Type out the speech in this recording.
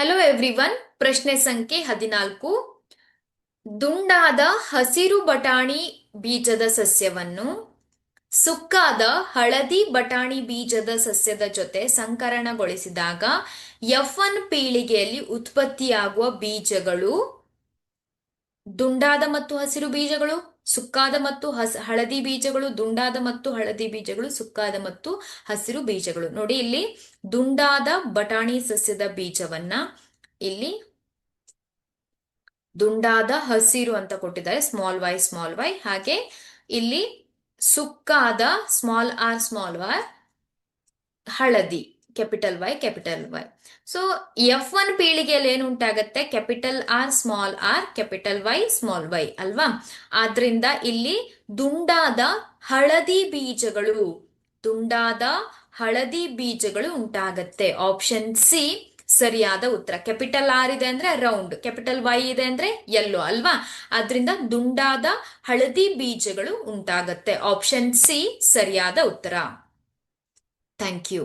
Hello everyone ಪ್ರಶ್ನೆ ಸಂಖ್ಯೆ ಹದಿನಾಲ್ಕು. ದುಂಡಾದ ಹಸಿರು ಬಟಾಣಿ ಬೀಜದ ಸಸ್ಯವನ್ನು, ಸುಕ್ಕಾದ ಹಳದಿ ಬಟಾಣಿ ಬೀಜದ ಸಸ್ಯದ ಜೊತೆ ಸಂಕರಣಗೊಳಿಸಿದಾಗ ಎಫ್ ಒನ್ ಪೀಳಿಗೆಯಲ್ಲಿ ಉತ್ಪತ್ತಿಯಾಗುವ ಬೀಜಗಳು, ದುಂಡಾದ ಮತ್ತು ಹಸಿರು ಬೀಜಗಳು? ಸುಕ್ಕಾದ ಮತ್ತು ಹಸ, ಹಳದಿ ಬೀಜಗಳು, ದುಂಡಾದ ಮತ್ತು ಹಳದಿ ಬೀಜಗಳು, ಸುಕ್ಕಾದ ಮತ್ತು ಹಸಿರು ಬೀಜಗಳು. ನೋಡಿ, ಇಲ್ಲಿ ದುಂಡಾದ ಬಟಾಣಿ ಸಸ್ಯದ ಬೀಜವನ್ನ ಇಲ್ಲಿ ದುಂಡಾದ ಹಸಿರು ಅಂತ ಕೊಟ್ಟಿದ್ದಾರೆ, ಸ್ಮಾಲ್ ವೈ ಸ್ಮಾಲ್ ವೈ. ಹಾಗೆ ಇಲ್ಲಿ ಸುಕ್ಕಾದ ಸ್ಮಾಲ್ ಆರ್, ಸ್ಮಾಲ್ ವಾರ್ ಹಳದಿ. Capital Y capital Y. So F one ಪೀಳಿಗೆಯಲ್ಲಿ ಏನು ಉಂಟಾಗತ್ತೆ? Capital R, small R, capital Y, small Y ಅಲ್ವಾ? ಆದ್ರಿಂದ ಇಲ್ಲಿ ದುಂಡಾದ ಹಳದಿ ಬೀಜಗಳು, ದುಂಡಾದ ಹಳದಿ ಬೀಜಗಳು ಉಂಟಾಗತ್ತೆ. ಆಪ್ಷನ್ ಸಿ ಸರಿಯಾದ ಉತ್ತರ. ಕ್ಯಾಪಿಟಲ್ ಆರ್ ಇದೆ ಅಂದ್ರೆ ರೌಂಡ್ ಕ್ಯಾಪಿಟಲ್ ವೈ ಇದೆ ಅಂದ್ರೆ ಎಲ್ಲೋ ಅಲ್ವಾ? ಅದರಿಂದ ದುಂಡಾದ ಹಳದಿ ಬೀಜಗಳು ಉಂಟಾಗತ್ತೆ. ಆಪ್ಷನ್ ಸಿ ಸರಿಯಾದ ಉತ್ತರ. Thank you